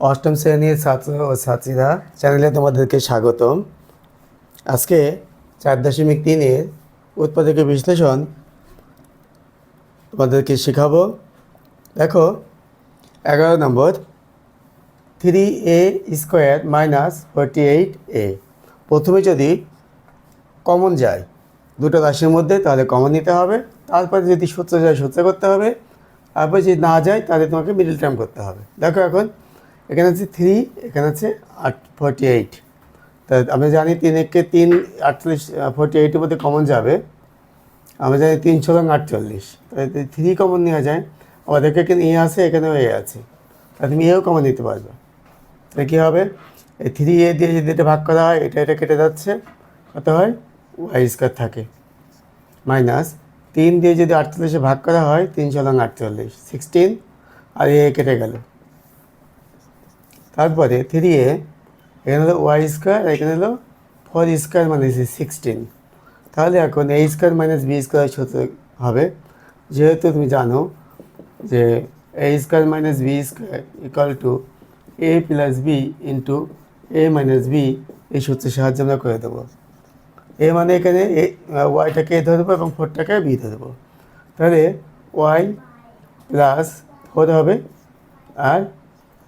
অষ্টম শ্রেণির ছাত্র ও ছাত্রীরা চ্যানেলে তোমাদেরকে স্বাগতম। আজকে চার দশমিক তিনের উৎপাদকের বিশ্লেষণ তোমাদেরকে শেখাবো। দেখো, এগারো নম্বর, three A square minus forty eight A. প্রথমে যদি কমন যায়, দুটো রাশির মধ্যে, তাহলে কমন নিতে হবে। তারপরে যদি সূত্র যায়, সূত্র করতে হবে। তারপরে যদি না যায়, তাহলে তোমাকে মিডল টার্ম করতে হবে। দেখো এখন এখানে আছে থ্রি এখানে আছে আট ফোরটি এইট তা আমরা জানি তিন একে তিন, আটচল্লিশ ফর্টি এইটের মধ্যে কমন যাবে। আমরা জানি তিন ছলং আটচল্লিশ। তাহলে থ্রি কমন নেওয়া যায়, আমাদেরকে এখানে এ আছে, এখানেও এ আছে। তাহলে তুমি এও কমন নিতে পারবে। তাহলে কী হবে? এই থ্রি এ দিয়ে যদি এটা ভাগ করা হয়, এটা এটা কেটে যাচ্ছে। কত হয়? ওয়াই স্কোয়ার থাকে। মাইনাস তিন দিয়ে যদি আটচল্লিশে ভাগ করা হয়, তিন ছলং আটচল্লিশ। সিক্সটিন আর এ কেটে গেল। তারপরে থ্রি এ এখানে হলো ওয়াই স্কোয়ার এখানে হলো ফোর স্কোয়ার মানে সিক্সটিন তাহলে এখন A square minus B square সূত্র হবে। যেহেতু তুমি জানো যে A square minus B square equal to A plus B into A minus B এই সূত্রের সাহায্যে আমরা করে দেবো। এ মানে এখানে এ ওয়াইটাকে এ ধরবো এবং ফোরটাকে বি ধরবো তাহলে ওয়াই প্লাস ফোর হবে, আর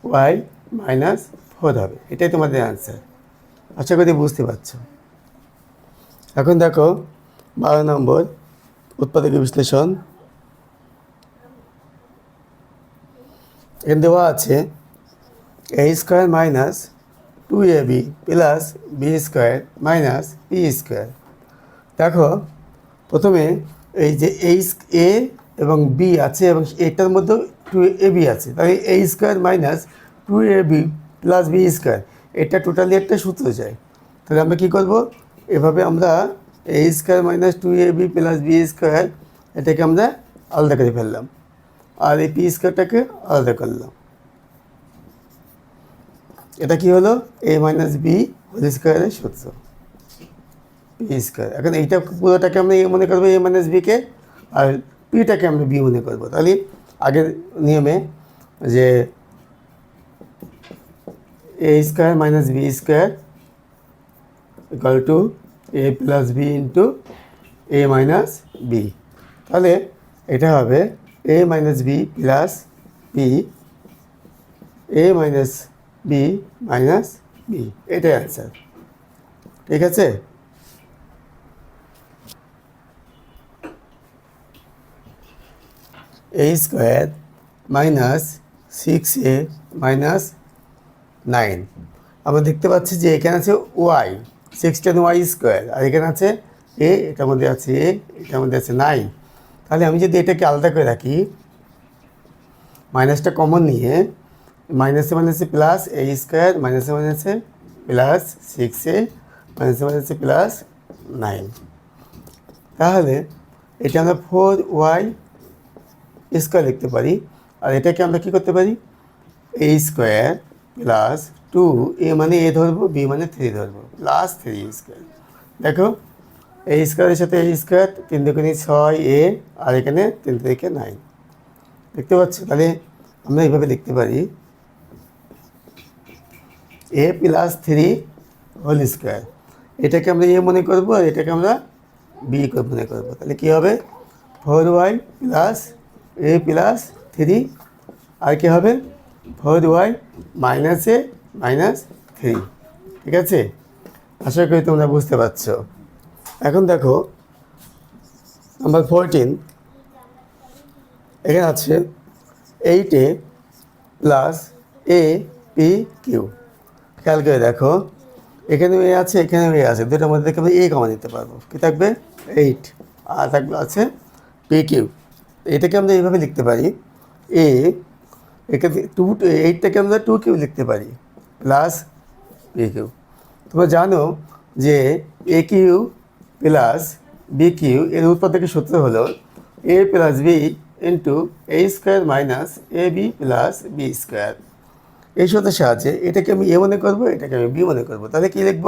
ওয়াই মাইনাস ফোর হবে। এটাই তোমাদের অ্যান্সার আশা করি বুঝতে পারছ। এখন দেখো, বারো নম্বর উৎপাদক বিশ্লেষণ। এখানে দেওয়া আছে A square minus two A B plus B square minus B square দেখো, প্রথমে এই যে এইচ এ এবং বি আছে এবং এটার মধ্যেও টু এ বি আছে। তাহলে A square minus two A B plus B square এটা টোটালি একটা সূত্র যায় তাহলে আমরা কী করব? এভাবে আমরা A square minus two A B plus B square এটাকে আমরা আলাদা করে ফেললাম। আর এই পি স্কোয়ারটাকে আলাদা করলাম। এটা কি হলো? এ মাইনাস বি হোল স্কোয়ারের সূত্র। পি স্কোয়ার এখন এইটা পুরোটাকে আমরা এ মনে করব এ মাইনাস বিকে আর পিটাকে আমরা বি মনে করব। তাহলে আগের নিয়মে যে A square minus B square equal to A plus B into A minus B তাহলে এটা হবে A minus B plus B A minus B minus B এটাই অ্যান্সার ঠিক আছে? A square minus six A minus nine. আমরা দেখতে পাচ্ছি যে এখানে আছে ওয়াই, সিক্সটেন ওয়াই স্কোয়ার। আর এখানে আছে এ, এটার মধ্যে আছে এ, এটার মধ্যে আছে নাইন। তাহলে আমি যদি এটাকে আলাদা করে রাখি, মাইনাসটা কমন নিয়ে, মাইনাসে মাইনাসে প্লাস এ স্কোয়ার, মাইনাসে মাইনাসে প্লাস সিক্স এ, মাইনাসে মাইনাসে প্লাস নাইন। তাহলে এটা আমরা ফোর ওয়াই স্কোয়ার লিখতে পারি। আর এটাকে আমরা কী করতে পারি? A square plus two A মানে এ ধরবো বি মানে থ্রি ধরবো। প্লাস থ্রি স্কোয়ার দেখো এই স্কোয়ারের সাথে এই স্কোয়ার তিন দুগুণি ছয় এ আর এখানে তিন থেকে নাইন দেখতে পাচ্ছ? তাহলে আমরা এইভাবে লিখতে পারি। A plus three whole square এটাকে আমরা এ মনে করব, আর এটাকে আমরা বি মনে করব। তাহলে কী হবে? Four Y plus A plus three আর কী হবে? Four Y minus A minus three ঠিক আছে? আশা করি তোমরা বুঝতে পারছ। এখন দেখো নাম্বার ফোরটিন এখানে আছে eight A plus A P Q খেয়াল করে দেখো, এখানে এ আছে, এখানে এ আছে, দুটোর মধ্যে থেকে এ কমা নিতে পারব। কী থাকবে? এইট আর থাকবে আছে পি কিউ এটাকে আমরা এইভাবে লিখতে পারি এ এখানে টু এইটটাকে আমরা টু কিউ লিখতে পারি? Plus P Q. তোমরা জানো যে A Q plus B Q এর উৎপাদকের সূত্র হলো A plus B into A square minus A B plus B square এই সূত্রের সাহায্যে এটাকে আমি এ মনে করব, এটাকে আমি বি মনে করব। তাহলে কী লিখব?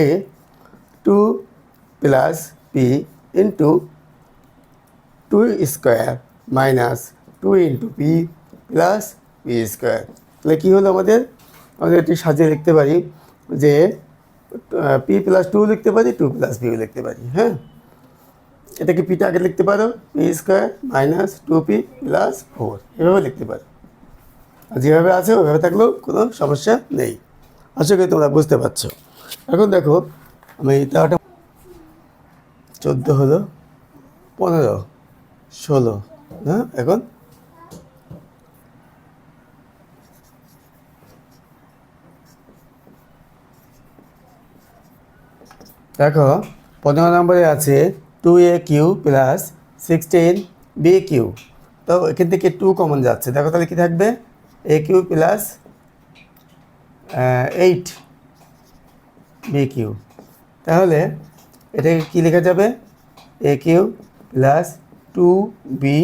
A two plus P into two square minus two into P plus P square তাহলে কী হলো আমাদের? আমাদের একটি সাজিয়ে লিখতে পারি যে পি প্লাস টু লিখতে পারি টু প্লাস পিও লিখতে পারি হ্যাঁ? এটাকে পিটা আগে লিখতে পারো P square minus two P plus four এভাবে লিখতে পারো। যেভাবে আছে ওইভাবে থাকলেও কোনো সমস্যা নেই। আশা করি তোমরা বুঝতে পারছ। এখন দেখো, আমি তেরোটা চোদ্দ হলো, পনেরো, ষোলো হ্যাঁ? এখন দেখো, পনেরো নম্বরে আছে two A Q plus sixteen B Q তো এখান থেকে টু কমন যাচ্ছে। দেখো তাহলে কি থাকবে? A Q plus eight B Q তাহলে এটাকে কী লেখা যাবে? A Q plus two B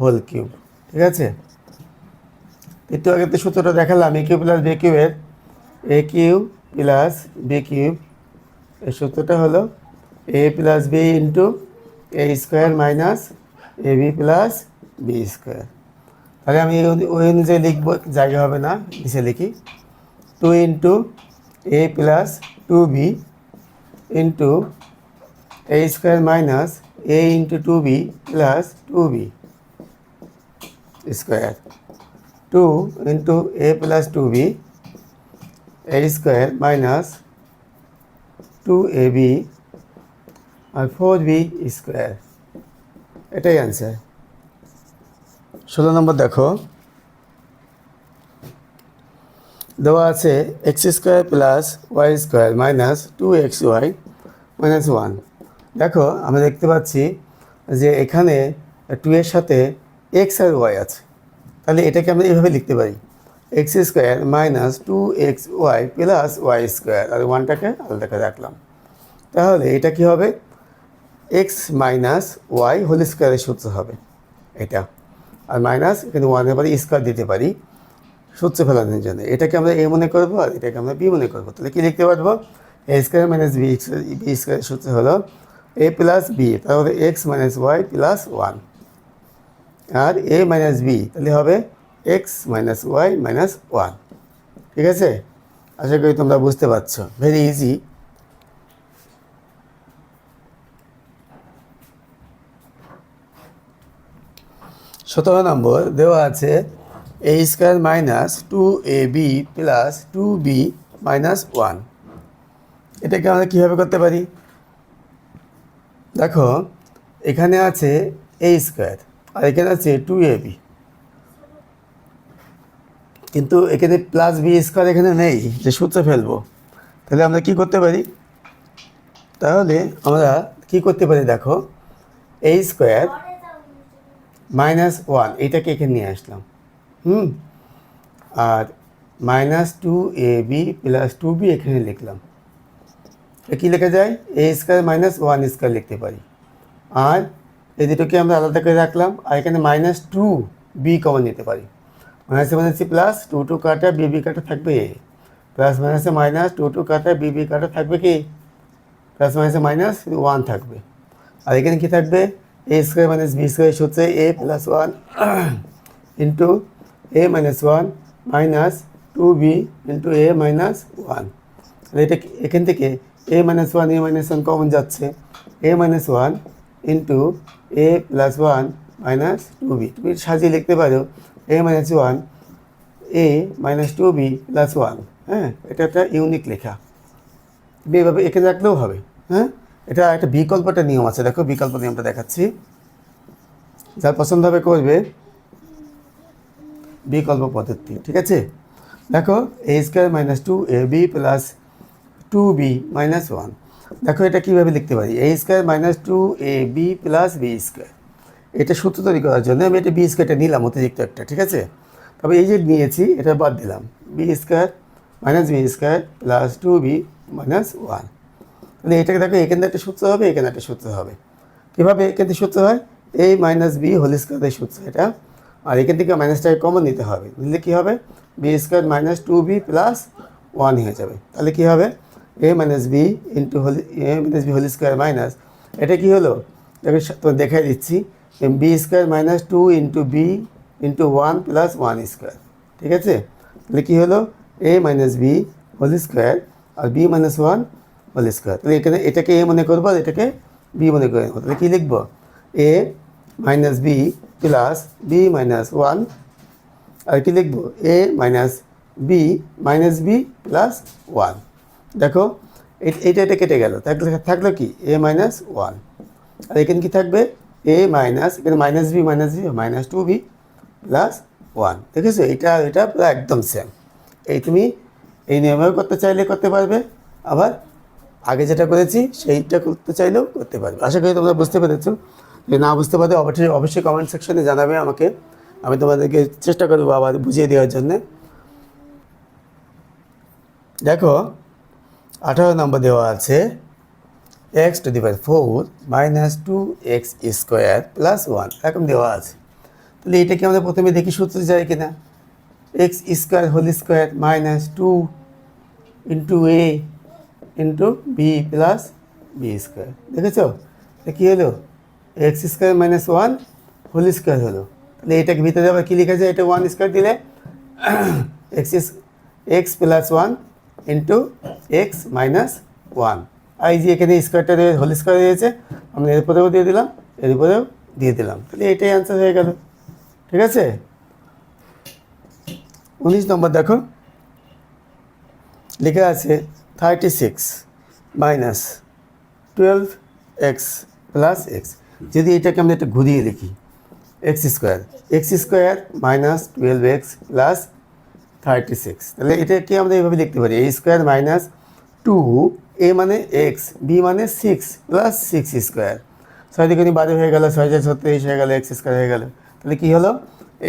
whole cube ঠিক আছে? একটু আগে তো সূত্রটা দেখালাম এ কিউ প্লাস বি কিউবের A Q plus B cube এই সূত্রটা হলো A plus B into A square minus A B plus B square তাহলে আমি ওই অনু- ওই অনুযায়ী লিখব, জায়গা হবে না, নিচে লিখি। Two into A plus two B into A square minus A into two B plus two B square two into A plus two B A square minus two A B R four B square এটাই answer ষোলো নম্বর দেখো। দেওয়া আছে X square plus Y square minus two X Y minus one দেখো, আমরা দেখতে পাচ্ছি যে এখানে টু এর সাথে এক্স আর ওয়াই আছে। তাহলে এটাকে আমরা এইভাবে লিখতে পারি। X square minus two X Y plus Y square আর ওয়ানটাকে আলাদা করে রাখলাম। তাহলে এটা কি হবে? এক্স মাইনাস ওয়াই হোল স্কোয়ারের সূত্র হবে এটা। আর মাইনাস এখানে ওয়ানের পরে স্কোয়ার দিতে পারি সূত্র ফেলানোর জন্য। এটাকে আমরা এ মনে করব আর এটাকে আমরা বি মনে করব। তাহলে কি লিখতে পারব? A square minus B B স্কোয়ারের সূত্র হলো এ প্লাস বি তাহলে X minus Y plus one R A minus B তাহলে হবে X minus Y minus one. ঠিক আছে? আশা করি তোমরা বুঝতে পারছ। ভেরি ইজি সতেরো নম্বর দেওয়া আছে A square minus two A B plus two B minus one এটাকে আমরা কীভাবে করতে পারি? দেখো, এখানে আছে এ স্কোয়ার আর এখানে আছে টু এ বি কিন্তু এখানে প্লাস বি স্কোয়ার এখানে নেই, যে সূত্র ফেলব। তাহলে আমরা কি করতে পারি? তাহলে আমরা কি করতে পারি দেখো? এ স্কোয়ার মাইনাস ওয়ান এটাকে এখানে নিয়ে আসলাম। হুম? আর minus two A B plus two B এখানে লিখলাম। কী লেখা যায়? A square minus one square লিখতে পারি। আর এই দুটোকে আমরা আলাদা করে রাখলাম, আর এখানে মাইনাস টু বি কমন নিতে পারি। মাইনাসে মাইনাসে প্লাস টু টু কাটা বি বি কাটা থাকবে প্লাস মাইনাসে মাইনাস টু টু কাটা বি বি কাটা থাকবে কি? প্লাস মাইনাসে মাইনাস ওয়ান থাকবে। আর এখানে কী থাকবে? A square minus B square সূত্রে A plus one into A minus one minus two B into A minus one. এটা এখান থেকে A minus one, A minus one common যাচ্ছে। A minus one into A plus one minus two B. তুমি সাজিয়ে লিখতে পারো। A minus one A minus two B plus one হ্যাঁ? এটা একটা ইউনিক লেখা। এভাবে এখানে রাখলেও হবে হ্যাঁ? এটা একটা বিকল্পটা নিয়ম আছে, দেখো বিকল্প নিয়মটা দেখাচ্ছি। যার পছন্দ হবে করবে বিকল্প পদ্ধতি, ঠিক আছে? দেখো a square minus two a b plus two b minus one দেখো এটা কীভাবে লিখতে পারি? A square minus two a b plus b square এটা সূত্র তৈরি করার জন্য আমি এটা বি স্কোয়ারটা নিলাম, অতিরিক্ত একটা, ঠিক আছে? তবে এই যে নিয়েছি, এটা বাদ দিলাম। B square minus b square plus two b minus one তাহলে এটাকে দেখো, এখানে একটা সূত্র হবে, এখানে একটা সূত্র হবে। কীভাবে এখান থেকে সূত্র হয়? এই মাইনাস বি হোল স্কোয়ারের সূত্র এটা। আর এখান থেকে মাইনাসটাকে কমন নিতে হবে। নিলে কী হবে? B square minus two b plus one হয়ে যাবে। তাহলে কী হবে? A minus b into whole a minus b whole square minus এটা কী হলো? দেখো তো দেখাই দিচ্ছি। B square minus two into b into one plus one square ঠিক আছে? তাহলে কী হলো? A minus b whole square R b minus one whole square তাহলে এখানে এটাকে এ মনে করব আর এটাকে বি মনে করে নেব। তাহলে কী লিখব? A minus b plus b minus one আর কি লিখব? A minus b minus b plus one দেখো এ- এইটা এটা কেটে গেল। থাকলে, থাকল কি? এ মাইনাস ওয়ান আর এখানে কি থাকবে? এ মাইনাস এখানে minus b minus b minus two b plus one দেখেছ? এটা এটা পুরো একদম সেম এই তুমি এই নিয়মেও করতে চাইলে করতে পারবে। আবার আগে যেটা করেছি, সেইটা করতে চাইলেও করতে পারবে। আশা করি তোমরা বুঝতে পেরেছ। যদি না বুঝতে পারো, অবশ্যই অবশ্যই কমেন্ট সেকশনে জানাবে আমাকে। আমি তোমাদেরকে চেষ্টা করব আবার বুঝিয়ে দেওয়ার জন্যে। দেখো, আঠারো নম্বর দেওয়া আছে। X to the power four minus two x square plus one এরকম দেওয়া আছে। তাহলে এটাকে আমরা প্রথমে দেখি সূত্র যায় কিনা। X square whole square minus two into a into b plus b square দেখেছ? কী হলো? X square minus one whole square হলো। তাহলে এটাকে ভিতরে আবার কী লিখেছে এটা ওয়ান স্কোয়ার দিলে x x plus one into x minus one এই যে এখানে স্কোয়ারটা দিয়ে হোল স্কোয়ার দিয়েছে আমরা এর উপরেও দিয়ে দিলাম এর উপরেও দিয়ে দিলাম। তাহলে এটাই অ্যান্সার হয়ে গেল। ঠিক আছে? উনিশ নম্বর দেখো। লেখা আছে thirty six minus twelve x plus x যদি এটাকে আমরা একটু ঘুরিয়ে লিখি x square x square minus twelve x plus thirty six তাহলে এটাকে আমরা এইভাবে লিখতে পারি a square minus two a মানে এক্স বি মানে সিক্স প্লাস সিক্স স্কোয়ার ছয় দিকে বারো হয়ে গেল, ছয় চার ছত্রিশ হয়ে গেল এক্স স্কোয়ার হয়ে গেল। তাহলে কী হলো?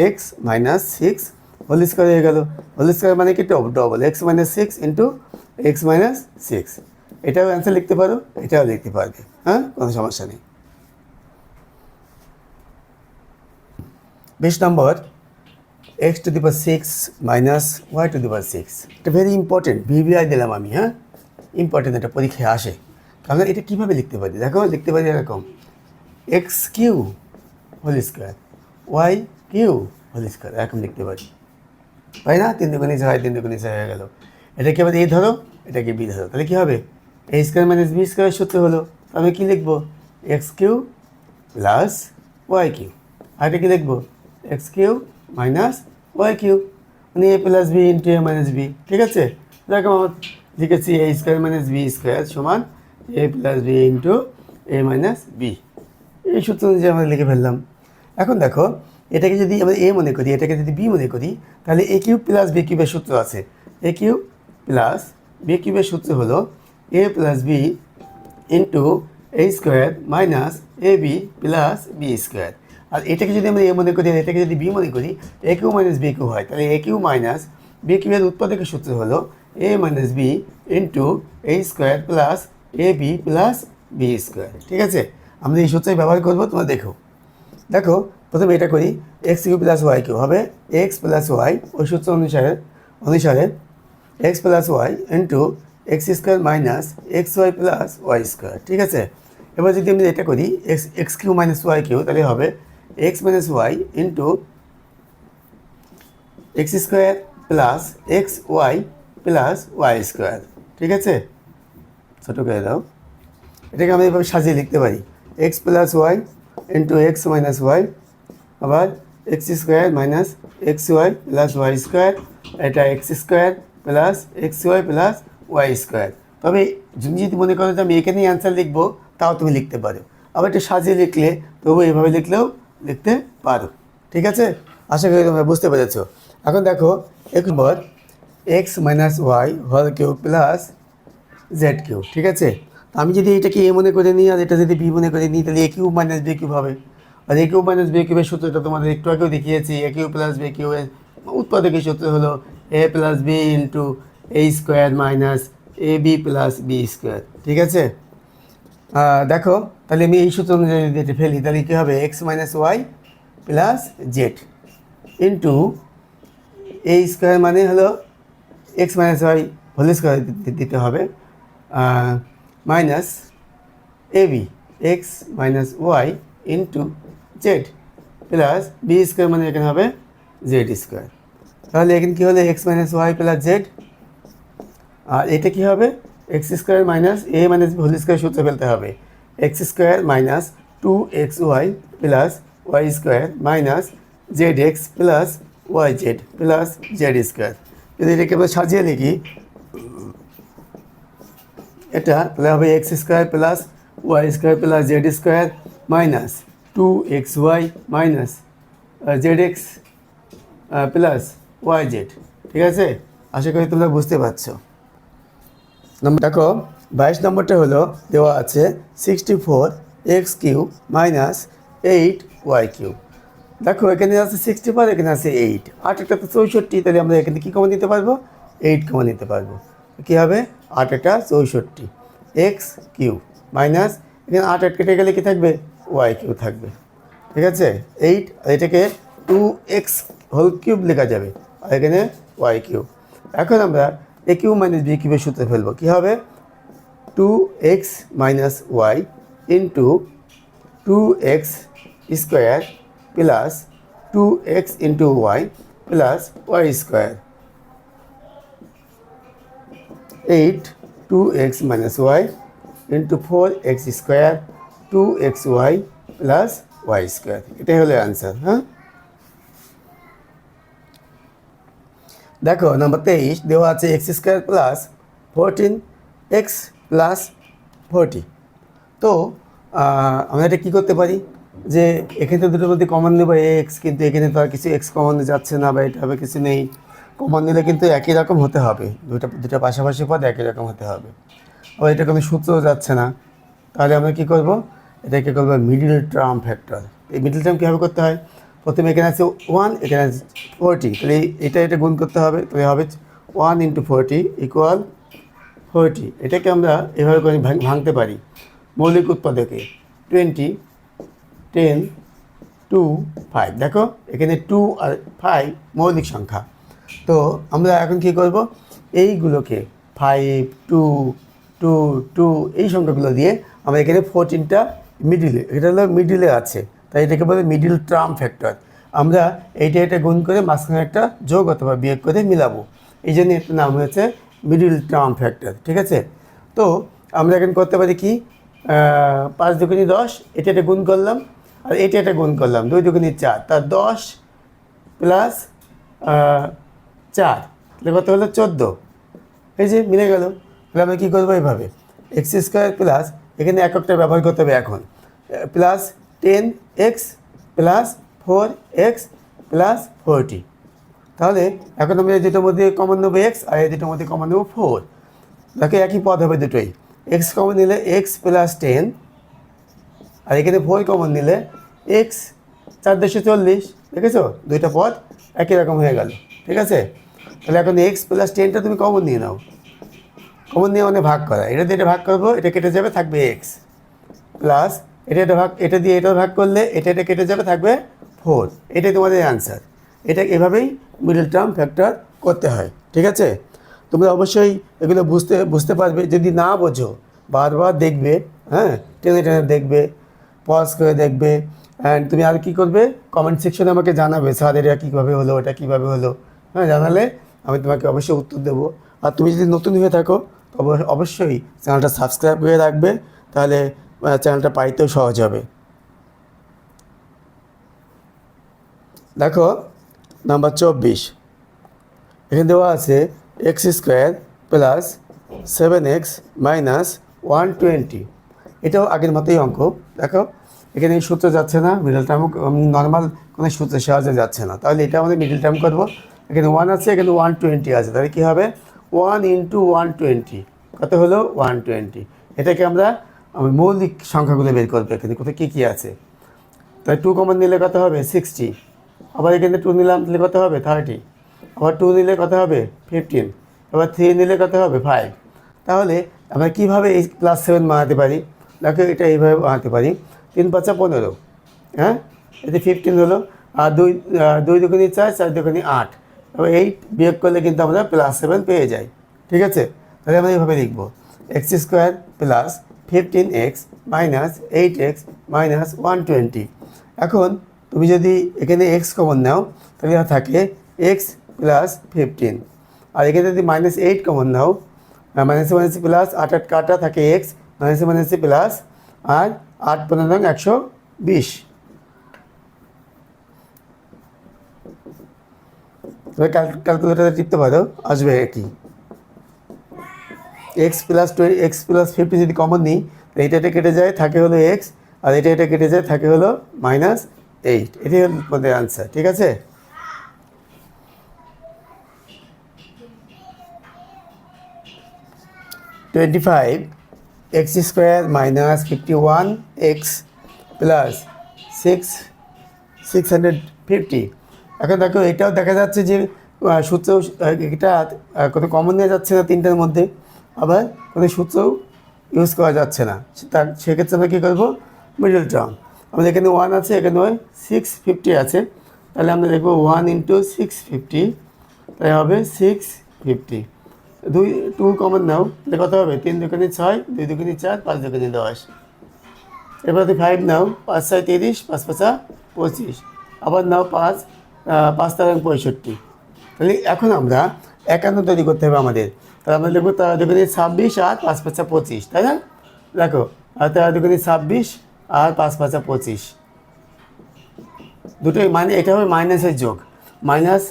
X minus six whole square হয়ে গেল। হোল স্কোয়ার মানে কি? Double x minus six into x minus six এটাও অ্যান্সার লিখতে পারো, এটাও লিখতে পারবে। হ্যাঁ? কোনো সমস্যা নেই। বিশ নম্বর x to the six minus y to the six এটা ভেরি ইম্পর্টেন্ট ভিভিআই দিলাম আমি হ্যাঁ? ইম্পর্টেন্ট একটা পরীক্ষায় আসে। কারণ এটা কীভাবে লিখতে পারি? দেখো, লিখতে পারি এরকম। X cube whole square y cube whole square এরকম লিখতে পারি। তাই না? তিন দুগুণি ছয়, তিন দুগুণি হয়ে গেল। এটাকে আবার এ ধরো? এটাকে বি ধরো। তাহলে কী হবে? A square minus b square সূত্র হলো আমি কী লিখব? X cube plus y cube আর এটা কী লিখব? X cube minus y cube মানে a plus b into a minus b ঠিক আছে? দেখো আমার লিখেছি a square minus b square সমান a plus b into a minus b এই সূত্র অনুযায়ী আমরা লিখে ফেললাম। এখন দেখো, এটাকে যদি আমরা এ মনে করি, এটাকে যদি বি মনে করি, তাহলে এ কিউব প্লাস বি কিউবের সূত্র আছে। এ কিউব প্লাস বি কিউবের সূত্র হলো a plus b into a square minus a b plus b square আর এটাকে যদি আমরা এ মনে করি, আর এটাকে যদি বি মনে করি a cube minus b cube হয়, তাহলে এ কিউ মাইনাস বি কিউবের উৎপাদকের সূত্র হলো a minus b into a square plus a b plus b square ঠিক আছে? আমরা এই সূত্রই ব্যবহার করব, তোমরা দেখো। দেখো, প্রথমে এটা করি x cube plus y cube হবে এক্স প্লাস ওয়াই ওই সূত্র অনুসারে অনুসারে x plus y into x square minus x y plus y square ঠিক আছে? এবার যদি আমি এটা করি x x cube minus y cube তাহলে হবে x minus y into x square plus x y plus y square ঠিক আছে? ছোটো করে দাও। এটাকে আমরা এভাবে সাজিয়ে লিখতে পারি। X plus y into x minus y আবার x square minus x y plus y square এটা x square plus x y plus y square তবে তুমি যদি মনে করো যে আমি এখানেই অ্যান্সার লিখব, তাও তুমি লিখতে পারো। আবার একটু সাজিয়ে লিখলে তবু এভাবে লিখলেও লিখতে পারো। ঠিক আছে? আশা করি তোমরা বুঝতে পেরেছ। এখন দেখো এক নম্বর এক্স মাইনাস ওয়াই হল কিউ প্লাস জেড কিউ ঠিক আছে? আমি যদি এটাকে এ মনে করে নিই আর এটা যদি বি মনে করে নিই, তাহলে a cube minus b cube হবে। আর এ কিউ মাইনাস বি কিউবের সূত্রটা তোমাদের একটু আগেও দেখিয়েছি। A cube plus b cube এর উৎপাদকের সূত্র হলো a plus b into a square minus a b plus b square, ঠিক আছে? দেখো, তাহলে আমি এই সূত্র অনুযায়ী যদি এটা ফেলি, তাহলে কী হবে? X minus y plus z into a square মানে হলো x minus y whole square দিতে হবে minus a b x minus y into z plus b square মানে এখানে হবে জেড স্কোয়ার তাহলে এখানে কী হলো? X minus y plus z আর এটা কী হবে? X square minus a minus whole square সূত্র ফেলতে হবে। X square minus two x y plus y square minus z x plus y z plus z square যদি এটাকে আমরা সাজিয়ে লিখি এটা তাহলে হবে x square plus y square plus z square minus two x y minus z x plus y z ঠিক আছে? আশা করি তোমরা বুঝতে পারছ। নম্বর দেখো, বাইশ নম্বরটা হলো দেওয়া আছে sixty four x cube minus eight y cube দেখো, এখানে আছে সিক্সটি ফোর এখানে আছে এইট আট একটা তো চৌষট্টি, তাহলে আমরা এখানে কী কমন নিতে পারব? এইট কমন নিতে পারব। কী হবে? আট একটা চৌষট্টি। এক্স কিউ মাইনাস এখানে আট আট কেটে গেলে কী থাকবে? ওয়াই কিউ থাকবে। ঠিক আছে? এইট এটাকে টু এক্স হোল কিউব লেখা যাবে। আর এখানে ওয়াই কিউব এখন আমরা এ কিউ মাইনাস বি কিউবের সূত্রে ফেলব। কী হবে? Two x minus y into two x square plus two x into y plus y square eight two x minus y into four x square two x y plus y square এটাই হলো answer হ্যাঁ? দেখো number তেইশ দেওয়া আছে x square plus fourteen x plus forty তো আমরা এটা কী করতে পারি? যে তো দুটোর মধ্যে কমন নেব এক্স কিন্তু এখানে তো আর কিছু এক্স কমন যাচ্ছে না বা এটা হবে কিছু নেই। কমন নিলে কিন্তু একই রকম হতে হবে। দুটো দুটো পাশাপাশি পদ একই রকম হতে হবে। আবার এটা কোনো সূত্র যাচ্ছে না। তাহলে আমরা কী করব? এটাকে করব মিডিল টার্ম ফ্যাক্টর এই মিডিল টার্ম কীভাবে করতে হয়? প্রথমে এখানে আছে ওয়ান এখানে আছে ফোরটি তাহলে এটা এটা গুণ করতে হবে। তাহলে হবে one into forty equal forty এটাকে আমরা এভাবে করে ভাঙতে পারি। মৌলিক উৎপাদকে। টোয়েন্টি টেন টু ফাইভ দেখো, এখানে টু আর ফাইভ মৌলিক সংখ্যা। তো আমরা এখন কি করব? এইগুলোকে ফাইভ টু টু টু এই সংখ্যাগুলো দিয়ে আমরা এখানে ফোরটিনটা মিডিলে এটা হলো মিডিলে আছে, তাই এটাকে বলে মিডিল ট্রাম ফ্যাক্টর আমরা এইটা এটা গুণ করে মাঝখানে একটা যোগ অথবা বিয়োগ করে মিলাবো। এই জন্য এর নাম হয়েছে মিডিল টার্ম ফ্যাক্টর ঠিক আছে? তো আমরা এখন করতে পারি কি? পাঁচ দুগুনি দশ, এটা এটা গুণ করলাম আর এটা এটা গুণ করলাম। দুই দুগুনি চার তার দশ প্লাস চার। তাহলে কত হলো? চোদ্দ। এই যে মিলে গেল। তাহলে আমরা কী করব এইভাবে এক্স স্কোয়ার প্লাস এখানে এককটা ব্যবহার করতে হবে এখন। Plus ten x plus four x plus forty তাহলে এখন আমরা এই দুটোর মধ্যে কমন নেব এক্স আর এই দুটোর মধ্যে কমন নেব ফোর তাকে একই পদ হবে দুটোই। এক্স কমন নিলে এক্স প্লাস টেন আর এখানে ফোর কমন নিলে এক্স চার দেড়শো চল্লিশ, দেখেছ? দুইটা পদ একই রকম হয়ে গেল, ঠিক আছে? তাহলে এখন এক্স প্লাস টেনটা তুমি কমন নিয়ে নাও। কমন নিয়ে মানে ভাগ করা। এটা দিয়ে এটা ভাগ করব, এটা কেটে যাবে, থাকবে এক্স প্লাস এটা এটা ভাগ, এটা দিয়ে এটা ভাগ করলে এটা এটা কেটে যাবে, থাকবে ফোর এটাই তোমাদের অ্যান্সার এটা এভাবেই মিডল টার্ম ফ্যাক্টর করতে হয়, ঠিক আছে? তোমরা অবশ্যই এগুলো বুঝতে বুঝতে পারবে। যদি না বোঝো, বারবার দেখবে হ্যাঁ? টেনে টেনে দেখবে পজ করে দেখবে। অ্যান্ড তুমি আর কি করবে? কমেন্ট সেকশনে আমাকে জানাবে স্যার এটা কীভাবে হলো, এটা কীভাবে হলো। হ্যাঁ জানালে আমি তোমাকে অবশ্যই উত্তর দেবো। আর তুমি যদি নতুন হয়ে থাকো অবশ্যই চ্যানেলটা সাবস্ক্রাইব করে রাখবে, তাহলে চ্যানেলটা পাইতেও সহজ হবে। দেখো নাম্বার চব্বিশ। এখানে দেওয়া আছে x square plus seven x minus one twenty এটাও আগের মতোই অঙ্ক। দেখো, এখানে সূত্র যাচ্ছে না মিডল টার্ম নর্মাল কোনো সূত্রের সাহায্যে যাচ্ছে না। তাহলে এটা আমাদের মিডল টার্ম করব। এখানে ওয়ান আছে, এখানে ওয়ান টোয়েন্টি আছে। তাহলে কী হবে? ওয়ান ইন্টু ওয়ান টোয়েন্টি কত হলো? ওয়ান টোয়েন্টি এটাকে আমরা, আমি মৌলিক সংখ্যাগুলো বের করব এখানে। কোথায় কী কী আছে? তাহলে টু কমন নিলে কত হবে? সিক্সটি আবার এখানে টু নিলাম, তাহলে কত হবে? থার্টি আবার টু নিলে কত হবে? ফিফটিন আবার থ্রি নিলে কত হবে? ফাইভ তাহলে আমরা কীভাবে এই প্লাস সেভেন বানাতে পারি? দেখো এটা এইভাবে বানাতে পারি। তিন পাঁচা পনেরো হ্যাঁ? এতে ফিফটিন হলো, আর দুই দুই দুখানি চার চার দুখানি আট। এবার এইট বিয়োগ করলে কিন্তু আমরা প্লাস সেভেন পেয়ে যাই, ঠিক আছে? তাহলে আমরা এইভাবে লিখব। X square plus fifteen x minus eight x minus one twenty এখন তুমি যদি এখানে এক্স কমন নাও, তাহলে থাকে এক্স প্লাস ফিফটিন আর এখানে যদি মাইনাস এইট কমন নাও মাইনাসে মাইনাসে প্লাস আট আট কাটা থাকে এক্স মাইনাসে মাইনাসে প্লাস আর আট পনেরো একশো বিশ। তুমি ক্যালকুলেটারে টিপতে পারো, আসবে একই। X plus twenty x plus fifty যদি কমন নিই তো এটা এটা কেটে যায়, থাকে হলো এক্স আর এটা এটা কেটে যায়, থাকে হলো মাইনাস এইট এটাই হলো তোমাদের আনসার ঠিক আছে? Twenty five x square minus fifty one x plus six six hundred fifty এখন দেখো, এটাও দেখা যাচ্ছে যে সূত্র এটা কোনো কমন নেওয়া যাচ্ছে না তিনটার মধ্যে। আবার কোনো সূত্রও ইউজ করা যাচ্ছে না। তার সেক্ষেত্রে আমরা কী করব? মিডল টার্ম আমাদের এখানে ওয়ান আছে, এখানে ওই সিক্স ফিফটি আছে। তাহলে আমরা দেখব ওয়ান ইন্টু সিক্স ফিফটি তাই হবে সিক্স ফিফটি দুই টু কমন নাও। তাহলে কত হবে? তিন দুখানি ছয়, দুই দুখানি চার, পাঁচ দুখানি দশ। এবার তুই ফাইভ নাও, পাঁচ ছয় তিরিশ, পাঁচ পাঁচা পঁচিশ। আবার নাও পাঁচ পাঁচ তার পঁয়ষট্টি। তাহলে এখন আমরা একান্ন তৈরি করতে হবে আমাদের। তাহলে আমরা দেখব তারা দুখানি ছাব্বিশ আর পাঁচ পাঁচা পঁচিশ, তাই না? দেখো, আর তারা দুখানি ছাব্বিশ আর পাঁচ পাঁচা পঁচিশ। দুটোই মানে এটা হবে মাইনাসের যোগ। Minus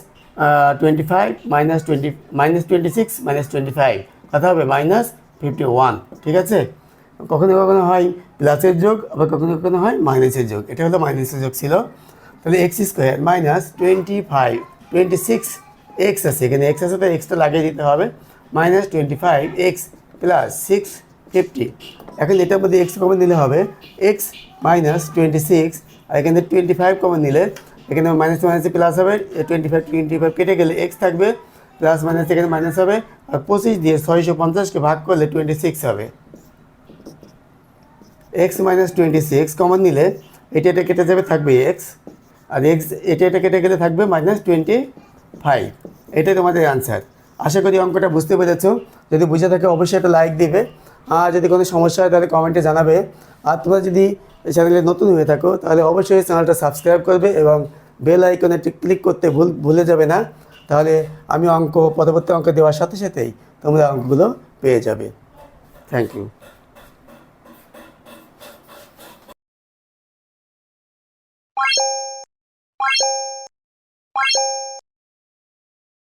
twenty five minus twenty minus twenty six minus twenty five কথা হবে মাইনাস ফিফটি ওয়ান ঠিক আছে? কখনো কখনো হয় প্লাসের যোগ, আবার কখনো কখনো হয় মাইনাসের যোগ। এটা হলো মাইনাসের যোগ ছিল। তাহলে x square minus twenty five twenty six x আছে। এখানে এক্স আছে তো এক্সটা লাগিয়ে দিতে হবে। Minus twenty five x plus six fifty এখন এটার মধ্যে এক্স কমন নিলে হবে? এক্স মাইনাস টোয়েন্টি সিক্স আর এখানে টোয়েন্টি ফাইভ কমন নিলে এখানে মাইনাস মাইনাসে প্লাস হবে টোয়েন্টি ফাইভ টোয়েন্টি ফাইভ কেটে গেলে এক্স থাকবে প্লাস মাইনাস এখানে মাইনাস হবে, আর পঁচিশ দিয়ে ছয়শো পঞ্চাশকে ভাগ করলে টোয়েন্টি সিক্স হবে। X minus twenty six common নিলে এটা এটা কেটে যাবে, থাকবে এক্স আর এক্স এটা এটা কেটে গেলে থাকবে মাইনাস টোয়েন্টি ফাইভ এটাই তোমাদের আনসার আশা করি অঙ্কটা বুঝতে পেরেছ। যদি বুঝে থাকে, অবশ্যই একটা লাইক দিবে। আর যদি কোনো সমস্যা হয়, তাহলে কমেন্টে জানাবে। আর তোমরা যদি চ্যানেলে নতুন হয়ে থাকো, তাহলে অবশ্যই চ্যানেলটা সাবস্ক্রাইব করবে এবং বেল আইকনে ক্লিক করতে ভুল ভুলে যাবে না। তাহলে আমি অঙ্ক, পরবর্তী অঙ্ক দেওয়ার সাথে সাথেই তোমরা অঙ্কগুলো পেয়ে যাবে। Thank you